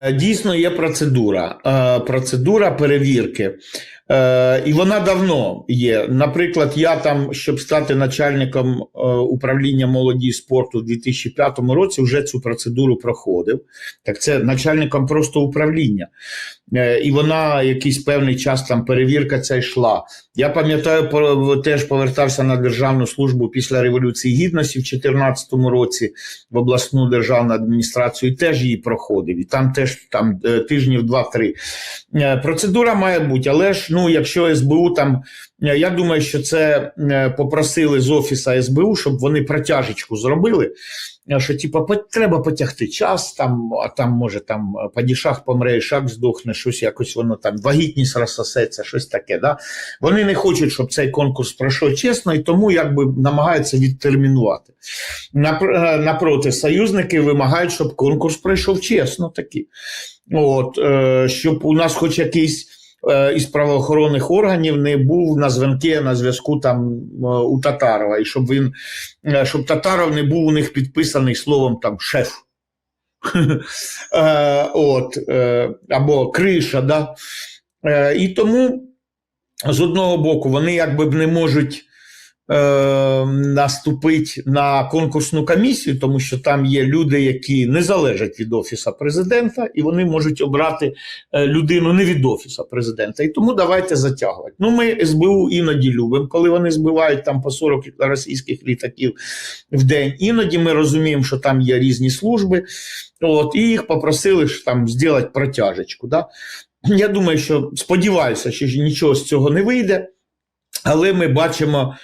Е, Дійсно, є процедура. Е, Процедура перевірки. Е, І вона давно є. Наприклад, я там, щоб стати начальником управління молоді і спорту у 2005 році, вже цю процедуру проходив. Так це начальником просто управління. І вона якийсь певний час там перевірка ця йшла. Я пам'ятаю, теж повертався на державну службу після Революції Гідності в 2014 році в обласну державну адміністрацію, і теж її проходив. І там теж там е, тижнів два-три. Е, Процедура має бути, але ж ну, якщо СБУ там, е, я думаю, що це попросили з офіса СБУ, щоб вони протяжечку зробили. Що типа по- треба потягти час, там, а там може там падішах помре, і шаг здохне, щось якось воно там вагітність розсосеться, щось таке. Да? Вони не хочуть, щоб цей конкурс пройшов чесно, і тому якби намагаються відтермінувати. Е, Напроти, союзники вимагають, щоб конкурс пройшов чесно таки. От, е, щоб у нас хоч якийсь із правоохоронних органів не був на дзвінки, на зв'язку там е, у Татарова, і щоб він е, щоб Татаров не був у них підписаний словом там шеф. Е, От, е, або криша, да? Е, І тому з одного боку вони якби не можуть е, наступити на конкурсну комісію, тому що там є люди, які не залежать від офіса президента, і вони можуть обрати е, людину не від офіса президента. І тому давайте затягувати. Ну, ми СБУ іноді любимо, коли вони збивають там по 40 російських літаків в день. Іноді ми розуміємо, що там є різні служби. От, і їх попросили ж там зробити протяжечку. Да? Я думаю, що сподіваюся, що нічого з цього не вийде, але ми бачимо,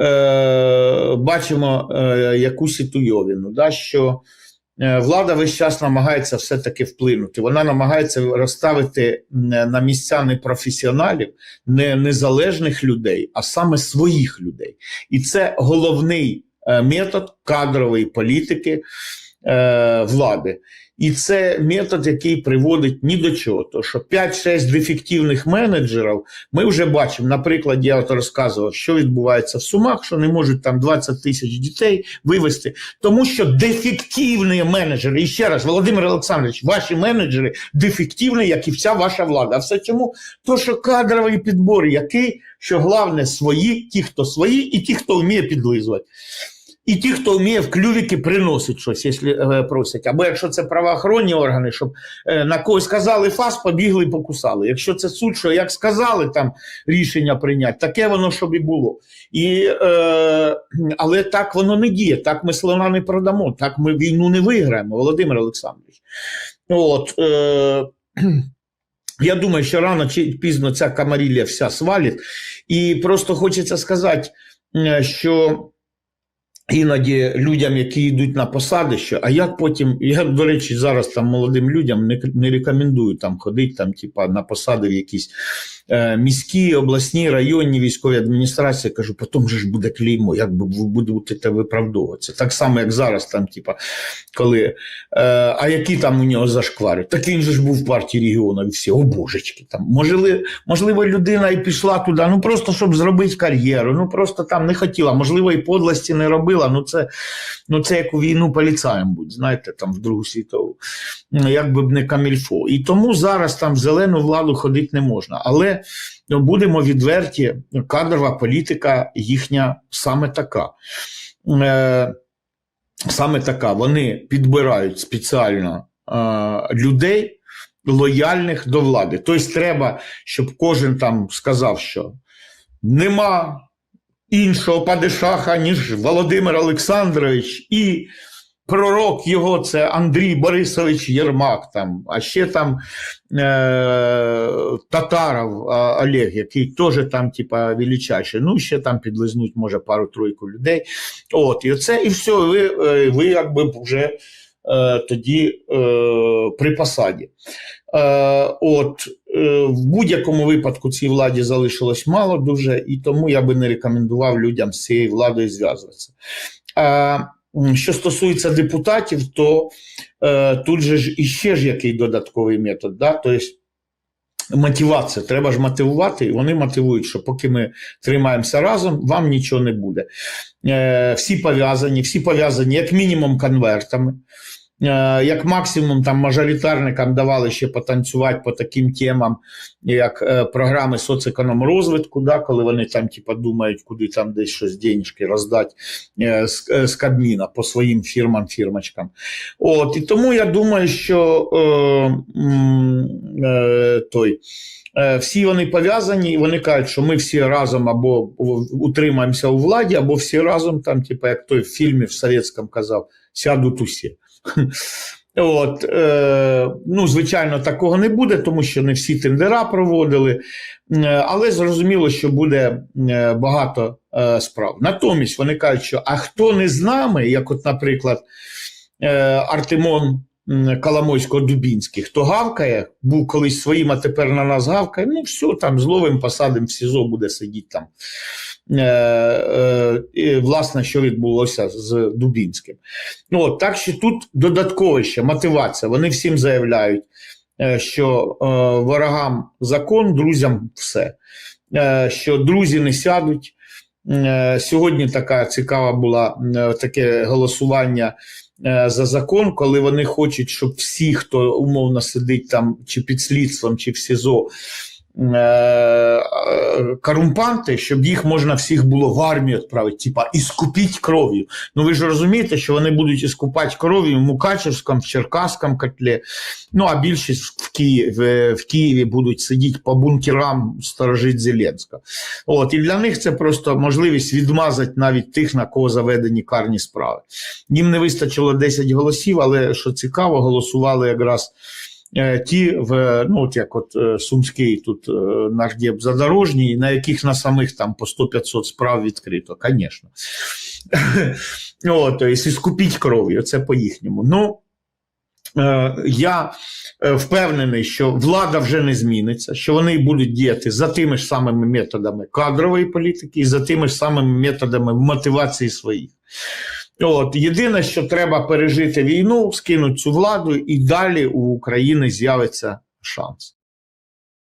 е, бачимо е, якусь ситуйовину, да, що е, влада весь час намагається все-таки вплинути. Вона намагається розставити на місця не професіоналів, не незалежних людей, а саме своїх людей. І це головний е, метод кадрової політики влади. І це метод, який приводить ні до чого. То що 5-6 дефективних менеджерів ми вже бачимо. Наприклад, я от розказував, що відбувається в Сумах, що не можуть там 20 тисяч дітей вивести, тому що дефективні менеджери, і ще раз, Володимир Олександрович, ваші менеджери дефективні, як і вся ваша влада. А все чому? То, що кадровий підбор, який, що головне, свої, ті, хто свої, і ті, хто вміє підлизувати. І ті, хто вміє в клювіки приносить щось, якщо е, просять. Або якщо це правоохоронні органи, щоб е, на когось сказали фас, побігли і покусали. Якщо це суд, що як сказали там рішення прийняти, таке воно щоб і було. І, е, але так воно не діє, так ми слона не продамо, так ми війну не виграємо, Володимир Олександрович. От, е, я думаю, що рано чи пізно ця камарілля вся свалить. І просто хочеться сказати, е, що іноді людям, які йдуть на посади, що а як потім, я, до речі, зараз там молодим людям не, не рекомендую там ходити там, типа, на посади в якісь міські, обласні, районні військові адміністрації. Кажу, потім же ж буде клеймо, як ви будете виправдовуватися. Так само, як зараз, там, типа, коли е, а які там у нього зашквари? Так він же ж був в партії регіону, всі, о божечки, там можливо, можливо, людина і пішла туди, ну просто щоб зробити кар'єру, ну просто там не хотіла, можливо, і подлості не робила. Ну це, ну це як у війну поліцаєм будь, знаєте, там в Другу світову, Ну, як би б не камільфо. І тому зараз там в зелену владу ходити не можна. Але будемо відверті, кадрова політика їхня саме така. Е, саме така. Вони підбирають спеціально е, людей лояльних до влади. Тобто, треба, щоб кожен там сказав, що нема іншого падишаха, ніж Володимир Олександрович, і пророк його це Андрій Борисович Єрмак, там, а ще там е, Татаров Олег, який теж там, типа, величайший. Ну, ще там підлизнуть, може, пару-тройку людей. От, і оце, і все, ви, е, ви якби вже е, тоді е, при посаді. Е, от, е, в будь-якому випадку цій владі залишилось мало дуже, і тому я би не рекомендував людям з цією владою зв'язуватися. М, що стосується депутатів, то е, тут же ж іще ж який додатковий метод. Да? Тобто, мотивація. Треба ж мотивувати, і вони мотивують, що поки ми тримаємося разом, вам нічого не буде. Е, всі пов'язані, всі пов'язані як мінімум конвертами. Е, Як максимум, там мажоритарникам давали ще потанцювати по таким темам, як е, програми соцекономрозвитку, да, коли вони там типа, думають, куди там десь щось денежки роздати е, з, з Кабміна по своїм фірмам, фірмочкам. От, і тому я думаю, що е, е, той. Всі вони пов'язані, і вони кажуть, що ми всі разом або утримаємося у владі, або всі разом, там, типу, як той в фільмі в совєтському казав, сядуть усі. От, е, ну, звичайно, такого не буде, тому що не всі тендера проводили, е, але зрозуміло, що буде е, багато е, справ. Натомість вони кажуть, що а хто не з нами, як, от, наприклад, е, Артемон м, Коломойсько-Дубінський, хто гавкає, був колись своїм, а тепер на нас гавкає, ну все, там зловим посадим в СІЗО буде сидіти там. Е, е, власне, що відбулося з Дубінським. Ну, от, так що тут додатково ще мотивація. Вони всім заявляють, е, що е, ворогам закон, друзям все. Е, що друзі не сядуть. Е, Сьогодні така цікава була е, таке голосування е, за закон, коли вони хочуть, щоб всі, хто умовно сидить там чи під слідством, чи в СІЗО, корумпанти, щоб їх можна всіх було в армію відправити, типа іскупіть кров'ю. Ну ви ж розумієте, що вони будуть іскупати кров'ю в Мукачевському, в Черкаському котлі. Ну а більшість в Києві, в, Києві будуть сидіти по бункерам сторожить Зеленського. От і для них це просто можливість відмазати навіть тих, на кого заведені карні справи. Їм не вистачило 10 голосів, але що цікаво, голосували якраз. Е, Ті, в, ну, от як от е, Сумський тут е, задорожній, на яких на самих там по 100-500 справ відкрито, звісно. О, тобто, іскупіть кров'ю, це по-їхньому. Ну, я впевнений, що влада вже не зміниться, що вони будуть діяти за тими ж самими методами кадрової політики і за тими ж самими методами мотивації своїх. От, єдине, що треба пережити війну, скинути цю владу, і далі у України з'явиться шанс.